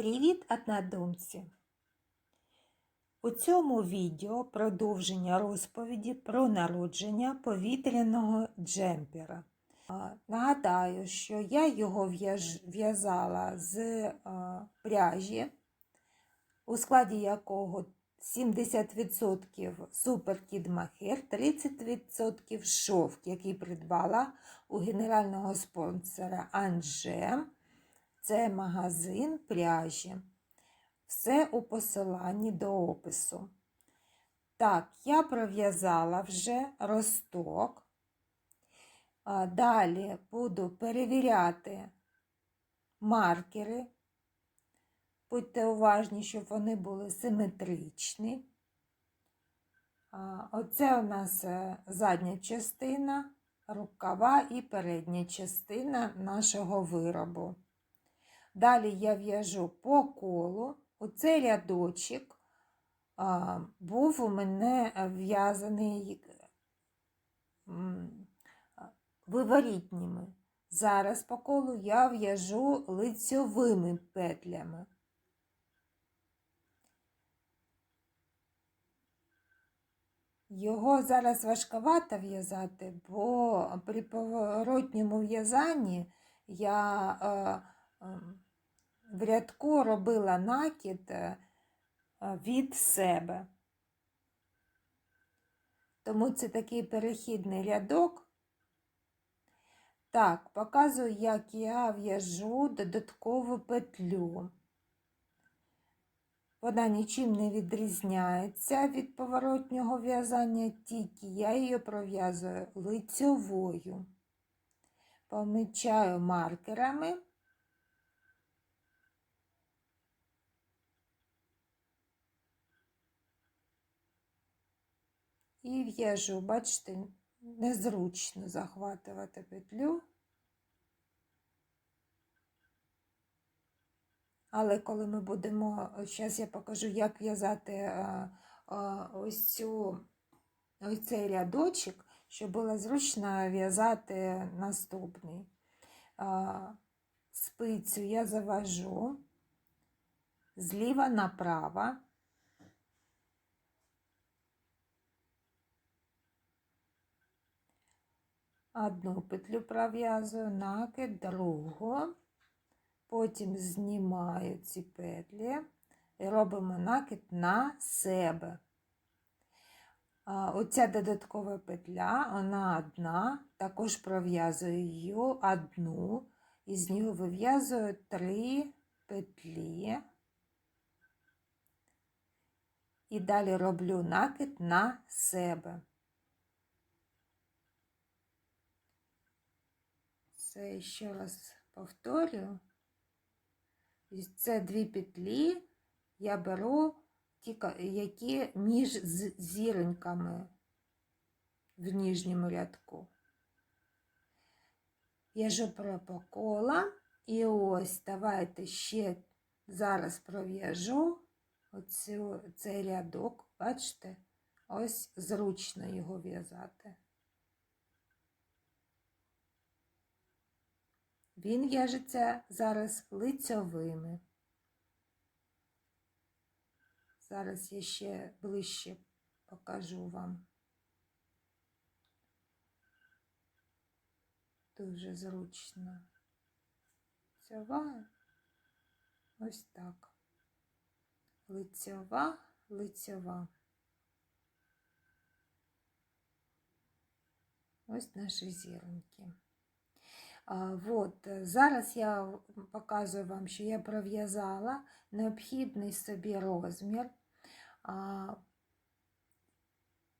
Привіт, однодумці! У цьому відео продовження розповіді про народження повітряного джемпера. Нагадаю, що я його в'язала з пряжі, у складі якого 70% суперкід махер, 30% шовк, який придбала у генерального спонсора Анже. Це магазин пряжі. Все у посиланні до опису. Так, я пров'язала вже росток. Далі буду перевіряти маркери. Будьте уважні, щоб вони були симетричні. Оце у нас е, задня частина, рукава і передня частина нашого виробу. Далі я в'яжу по колу. Оцей рядочок а, був у мене в'язаний виворітніми. Зараз по колу я в'яжу лицьовими петлями. Його зараз важковато в'язати, бо при поворотньому в'язанні я е, е, в рядку робила накид е, від себе. Тому це такий перехідний рядок. Так, показую, як я в'яжу додаткову петлю. Вона нічим не відрізняється від поворотнього в'язання, тільки я її пров'язую лицьовою. Помічаю маркерами. І в'яжу, бачите, незручно захватувати петлю. Але коли ми будемо, зараз я покажу, як в'язати е, е, ось цю ось цей рядочок, щоб було зручно в'язати наступний. Е, Спицю я завожу зліва направо. Одну петлю пров'язую, накид, другу. Потім знімаю ці петлі і робимо накид на себе. Оця додаткова петля, вона одна, також пров'язую її одну, і з нього вив'язую три петлі. І далі роблю накид на себе. Це ще раз повторюю. Це дві петлі я беру ті, які між зіроньками в нижньому рядку. В'яжу по кола і ось давайте ще зараз пров'яжу цей рядок, бачите, ось зручно його в'язати. Він в'яжеться зараз лицьовими. Зараз я ще ближче покажу вам. Дуже зручно. Лицьова, ось так. Лицьова, лицьова. Ось наші зіроньки. Вот. Зараз я показую вам, що я пров'язала необхідний собі розмір.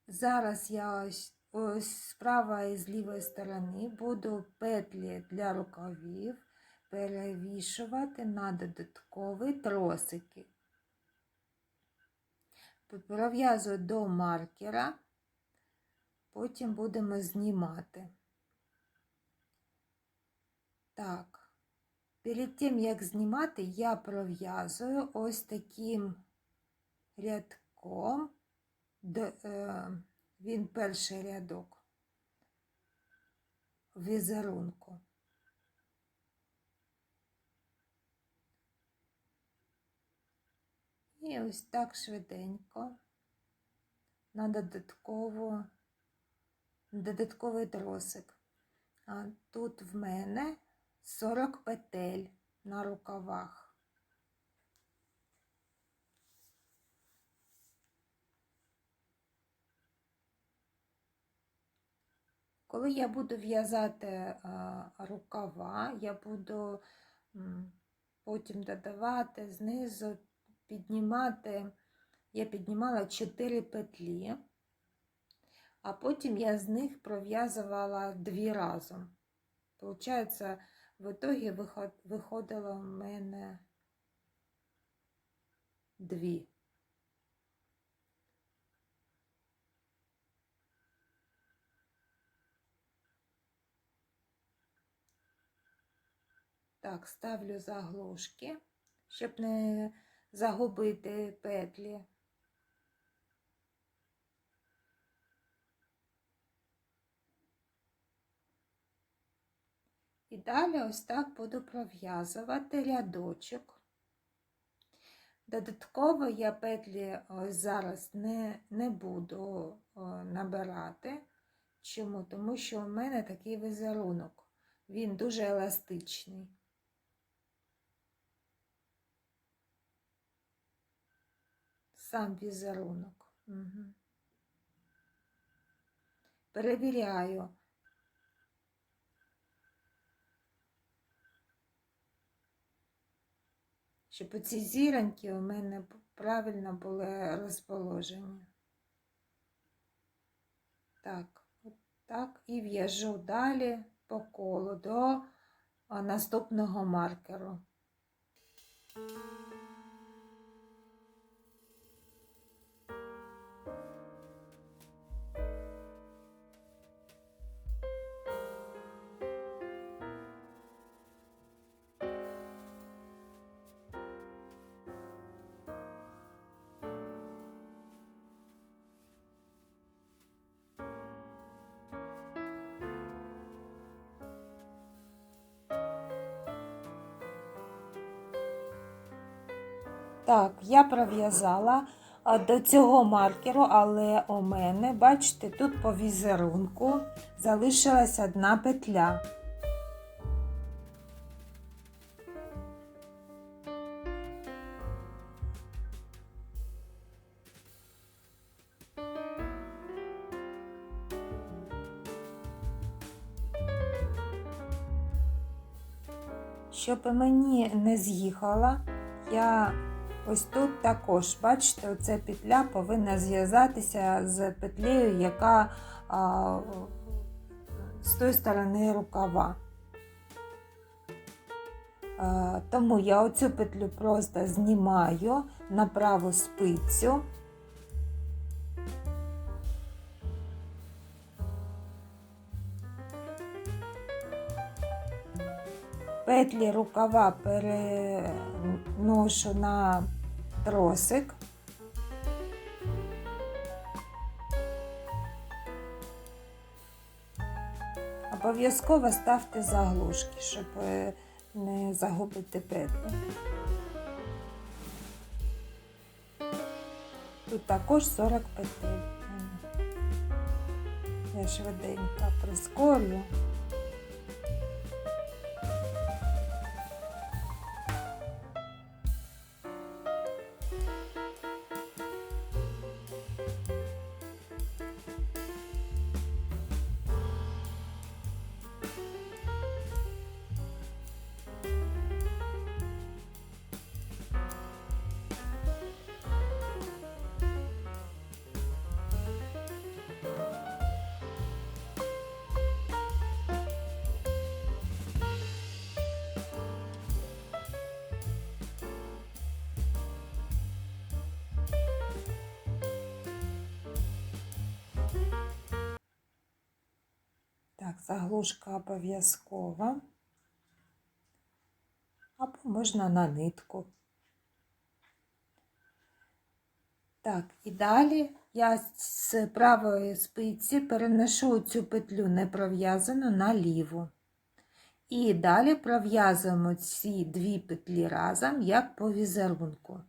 Зараз я ось, ось з правої і з лівої сторони буду петлі для рукавів перевішувати на додаткові тросики. Пров'язую до маркера, потім будемо знімати. Так, перед тим, як знімати, я пров'язую ось таким рядком, він перший рядок візерунку. І ось так швиденько на додаткову, додатковий тросик. А тут в мене 40 петель на рукавах. Коли я буду в'язати а, рукава, я буду потім додавати знизу, піднімати, я піднімала 4 петлі, а потім я з них пров'язувала дві разом. Получається, в виход- виходило в мене дві. Так, ставлю заглушки, щоб не загубити петлі. Далі ось так буду пров'язувати рядочок. Додатково я петлі ось зараз не, не буду набирати. Чому? Тому що у мене такий візерунок. Він дуже еластичний. Сам візерунок. Угу. Перевіряю. Щоб оці зіроньки у мене правильно були розположені. Так, от так, і в'яжу далі по колу до наступного маркеру. Так, я пров'язала до цього маркеру, але у мене, бачите, тут по візерунку залишилась одна петля. Щоб мені не з'їхала, я ось тут також, бачите, оця петля повинна зв'язатися з петлею, яка а, з тої сторони рукава. А, тому я оцю петлю просто знімаю на праву спицю. Петлі рукава переношу на тросик. Обов'язково ставте заглушки, щоб е, не загубити петлі. Тут також 40 петель. Я швиденько прискорю. Обов'язкова. Або можна на нитку. Так, і далі я з правої спиці переношу цю петлю не пров'язану на ліву. І далі пров'язуємо ці дві петлі разом, як по візерунку.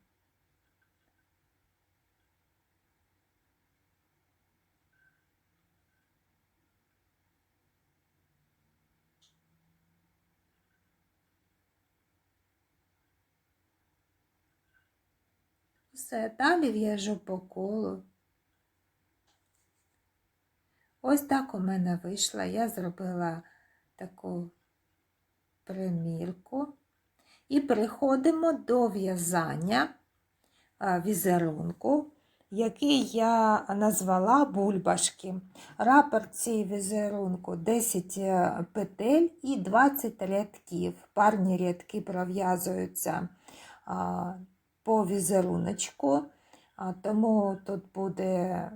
Все, далі в'яжу по колу. Ось так у мене вийшло. Я зробила таку примірку. І переходимо до в'язання візерунку, який я назвала бульбашки. Рапорт цієї візерунку 10 е, петель і 20 рядків. Парні рядки пров'язуються по візеруночку, тому тут буде,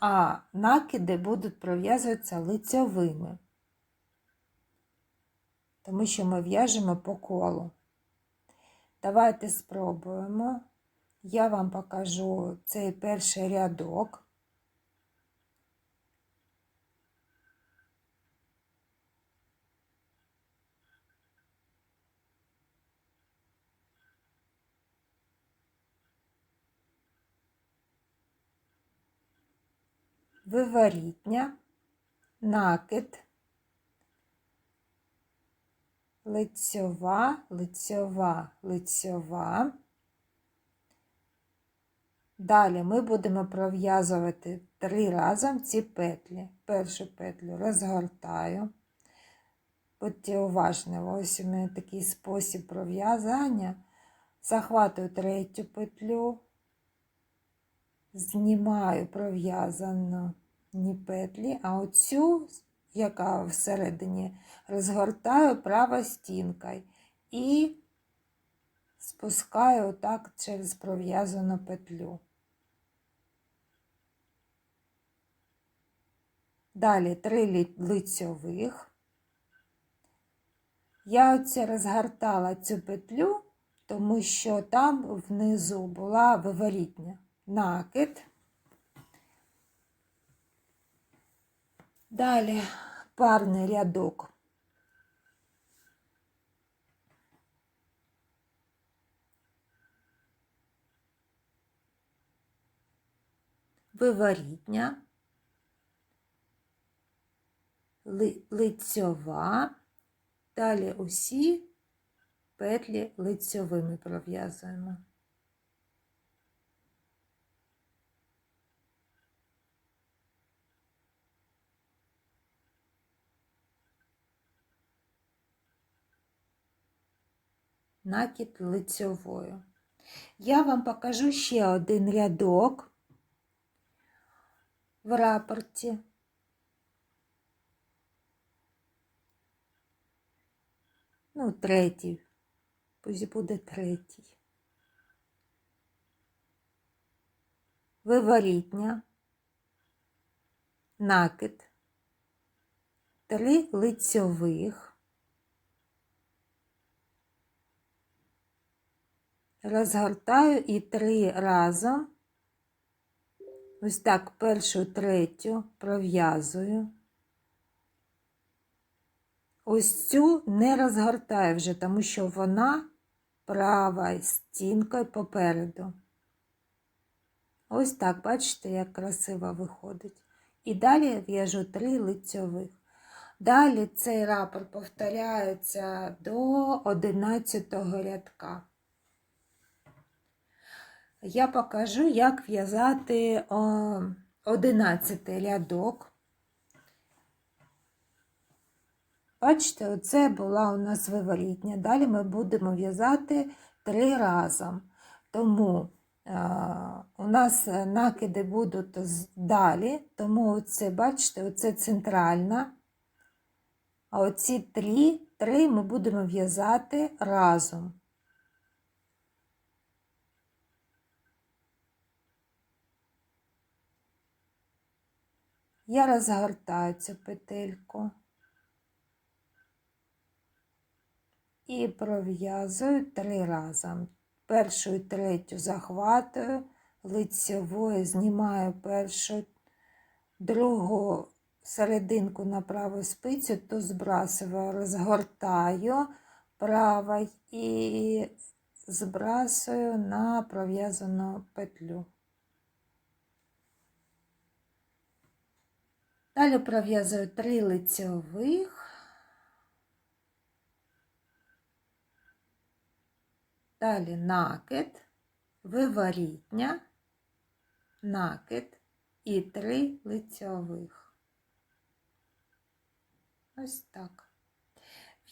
а накиди будуть пров'язуватися лицьовими, тому що ми в'яжемо по колу. Давайте спробуємо. Я вам покажу цей перший рядок. Виворітня, накид, лицьова, лицьова, лицьова. Далі ми будемо пров'язувати три разом ці петлі. Першу петлю розгортаю. Будьте уважні, ось у мене такий спосіб пров'язання. Захватую третю петлю, знімаю пров'язану петлі, а оцю, яка всередині, розгортаю правою стінкою і спускаю отак через пров'язану петлю. Далі три лицьових. Я оце розгортала цю петлю, тому що там внизу була виворітня накид. Далі парний рядок. Виворітня. лицьова, далі усі петлі лицьовими пров'язуємо. Накид лицьовою. Я вам покажу ще один рядок в рапорті. Ну, третій. Пусть буде третій. Виворітня, накид, три лицьових, розгортаю і три разом, ось так першу третю пров'язую. Ось цю не розгортаю вже, тому що вона права стінкою попереду. Ось так, бачите, як красиво виходить. І далі в'яжу три лицьових. Далі цей рапорт повторяється до 11 рядка. Я покажу, як в'язати 11 рядок. Бачите, оце була у нас виворітня. Далі ми будемо в'язати три разом. Тому у нас накиди будуть далі, тому оце, бачите, оце центральна. А оці три, три ми будемо в'язати разом. Я розгортаю цю петельку. і пров'язую три рази. Першу і третю захватую, лицьовою знімаю першу, другу серединку на праву спицю, то збрасую, розгортаю правой і збрасую на пров'язану петлю. Далі пров'язую три лицьових. Далі накид, виворітня, накид і три лицьових. Ось так.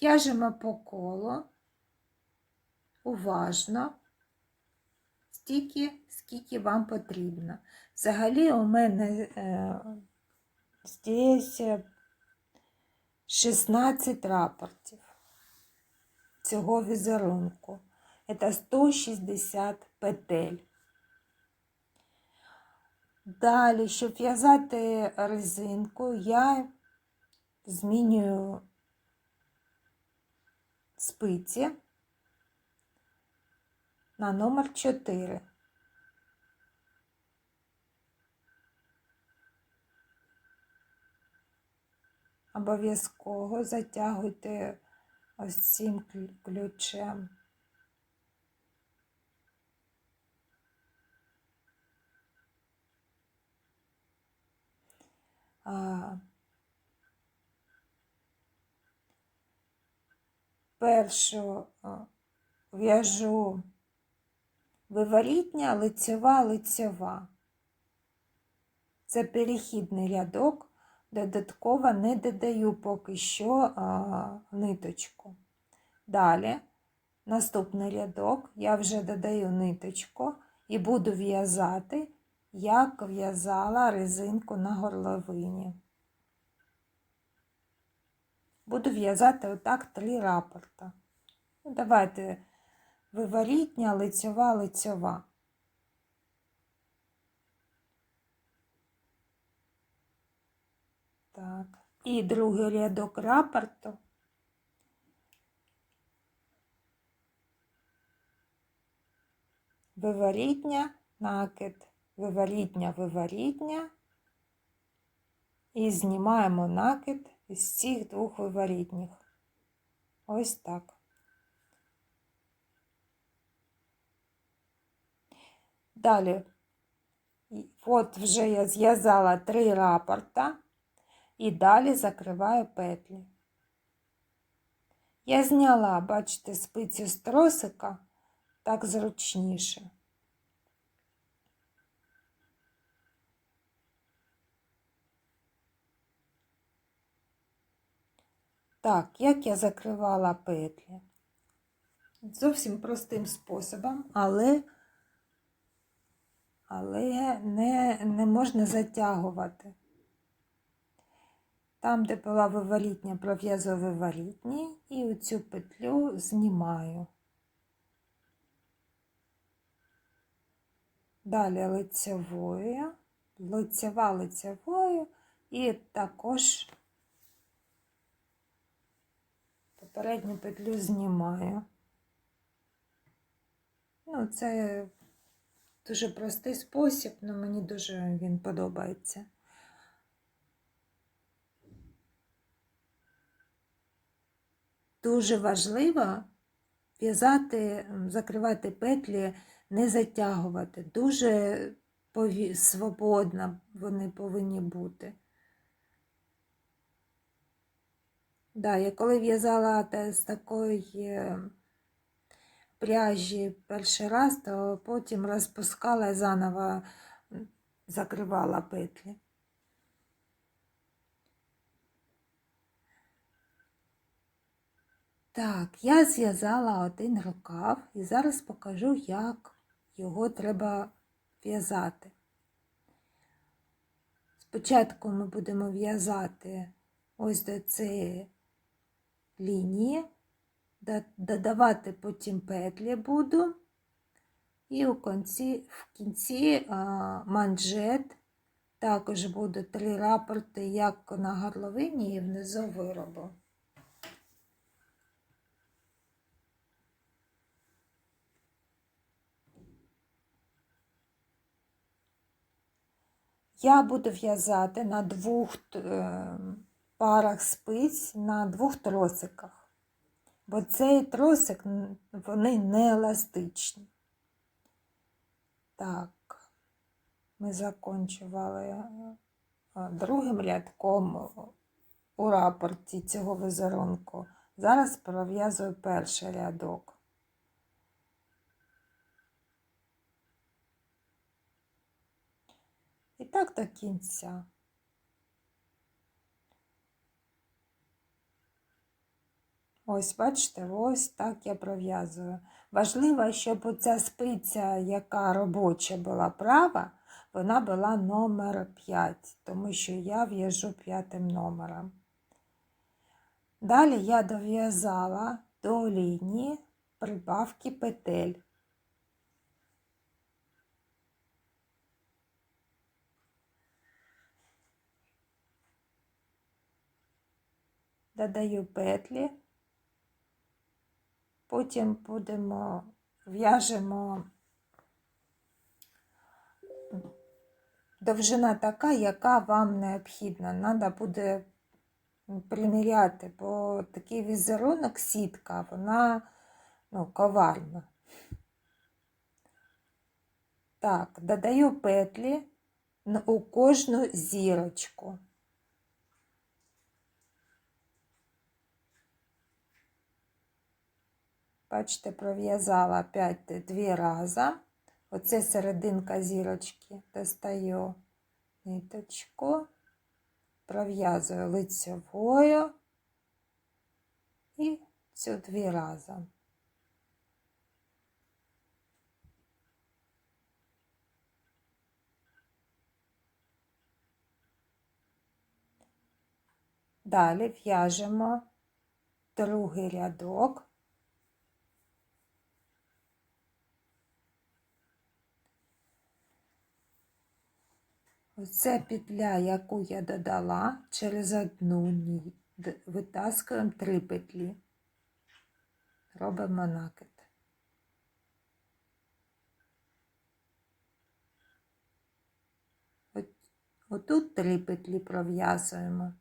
В'яжемо по колу уважно, стільки, скільки вам потрібно. Взагалі у мене е, здесь 16 рапортів цього візерунку. Це 160 петель. Далі, щоб в'язати резинку, я змінюю спиці на номер 4. Обов'язково затягуйте ось цим ключем. Першу в'яжу виворітня, лицева, лицева. Це перехідний рядок, додатково не додаю поки що ниточку. Далі, наступний рядок, я вже додаю ниточку і буду в'язати, як в'язала резинку на горловині. Буду в'язати отак три рапорта. Ну, Давайте виворітня, лицьова, лицьова. Так, і другий рядок рапорту. Виворітня, накид, виворітня, виворітня. І знімаємо накид із цих двох виворітніх. Ось так. Далі, от вже я зв'язала три рапорта і далі закриваю петлі. Я зняла, бачите, спицю з тросика так зручніше. Так, як я закривала петлі? Зовсім простим способом, але але не, не можна затягувати. Там, де була виворітня, пров'язую виворітні і оцю петлю знімаю. Далі лицевою, лицева лицевою і також попередню петлю знімаю. Ну, це дуже простий спосіб, але мені дуже він подобається. Дуже важливо в'язати, закривати петлі, не затягувати. Дуже свободно вони повинні бути. Да, я коли в'язала з такої пряжі перший раз, то потім розпускала і заново закривала петлі. Так, я зв'язала один рукав і зараз покажу, як його треба в'язати. Спочатку ми будемо в'язати ось до цієї лінії, додавати потім петлі буду, і у кінці, в кінці манжет також буде три рапорти, як на горловині і внизу виробу. Я буду в'язати на двох е, парах спиць на двох тросиках, бо цей тросик вони не еластичні. Так, ми закінчували е, другим рядком у рапорті цього візерунку. Зараз пров'язую перший рядок. Так до кінця. Ось, бачите, ось так я пров'язую. Важливо, щоб оця спиця, яка робоча була права, вона була номер 5, тому що я в'яжу п'ятим номером. Далі я дов'язала до лінії прибавки петель. Додаю петлі, потім будемо в'яжемо довжина така, яка вам необхідна. Треба буде приміряти, бо такий візерунок сітка, вона ну, коварна. Так, додаю петлі у кожну зірочку. Бачите, пров'язала 5 дві рази. Оце серединка зірочки. Достаю ниточку, пров'язую лицевою і цю дві рази. Далі в'яжемо другий рядок. Оце петля, яку я додала, через одну ні, витаскуємо три петлі, робимо накид. От, отут три петлі пров'язуємо.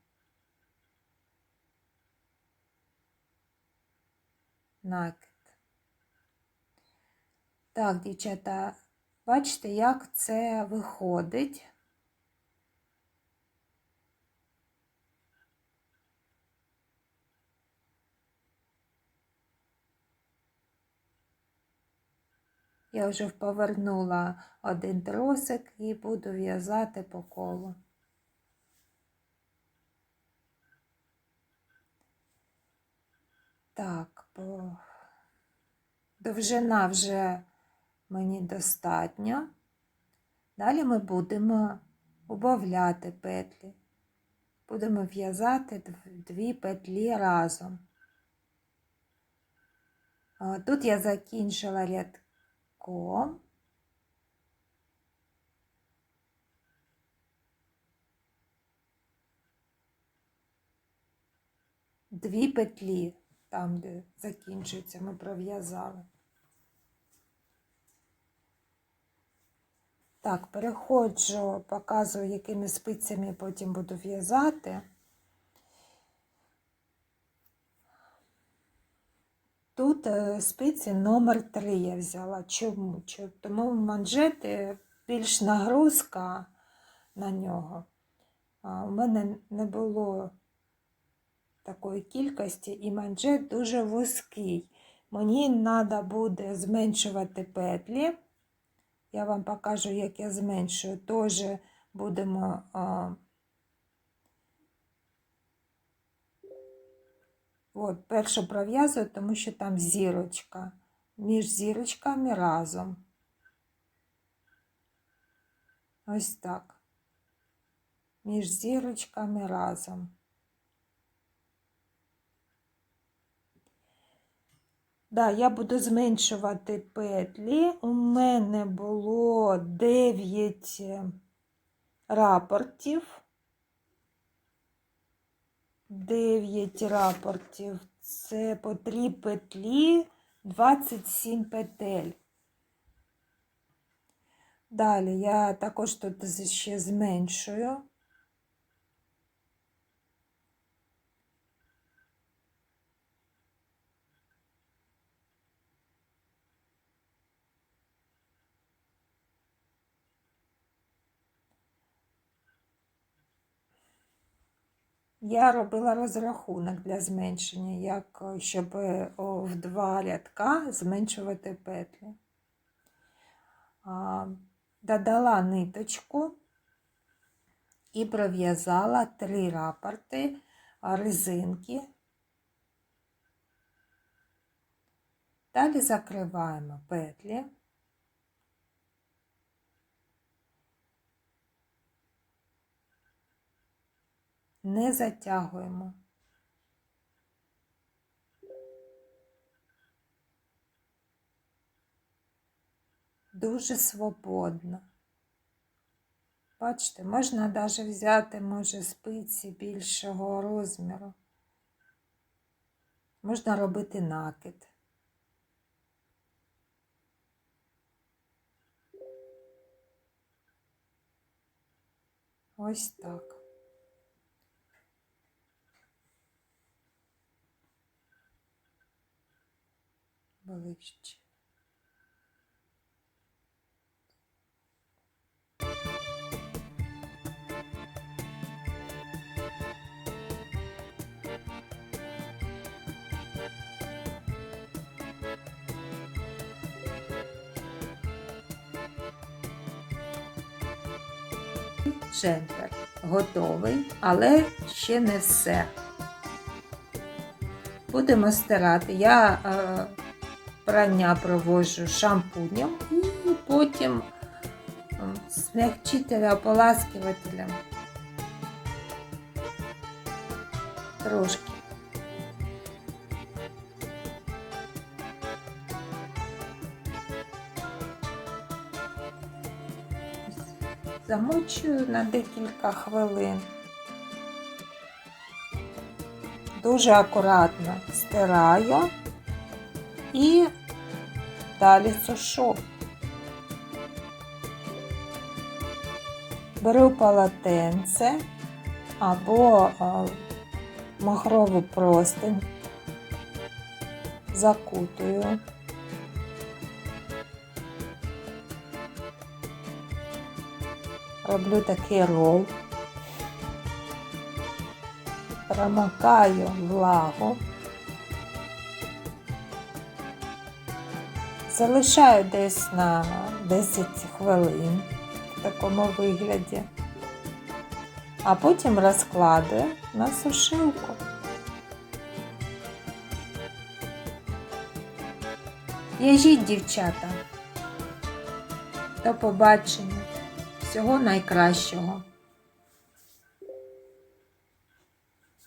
Накид. Так, дівчата, бачите, як це виходить. Я вже повернула один тросик і буду в'язати по колу. Так, бо довжина вже мені достатньо. Далі ми будемо убавляти петлі. Будемо в'язати дві петлі разом. Тут я закінчила ряд ком. Дві петлі, там, де закінчується, ми пров'язали. Так, переходжу, показую, якими спицями потім буду в'язати. Тут е, спиці номер 3 я взяла. Чому? Тому манжети більш нагрузка на нього. У мене не було такої кількості, і манжет дуже вузький. Мені треба буде зменшувати петлі. Я вам покажу, як я зменшую. Теж будемо От, першу пров'язую, тому що там зірочка. Між зірочками разом. Ось так. Між зірочками разом. Да, я буду зменшувати петлі. У мене було 9 рапортів. 9 рапортів. Це по 3 петлі, 27 петель. Далі я також тут ще зменшую. Я робила розрахунок для зменшення, як е, щоб е, в два рядка зменшувати петлі. Додала ниточку і пров'язала три рапорти резинки. Далі закриваємо петлі. Не затягуємо. Дуже свободно. Бачите, можна навіть взяти, може, спиці більшого розміру. Можна робити накид. Ось так. Ближче. Джемпер готовий, але ще не все. Будемо стирати. Я е, прання проводжу шампунем і потім е, смягчителя, ополаскивателем. Трошки. Замочую на декілька хвилин. Дуже акуратно стираю і далі сушу. Беру полотенце або махрову простинь, закутую. Роблю такий рол, промокаю влагу, залишаю десь на 10 хвилин в такому вигляді, а потім розкладую на сушилку. В'яжіть, дівчата. До побачення. Всього найкращого.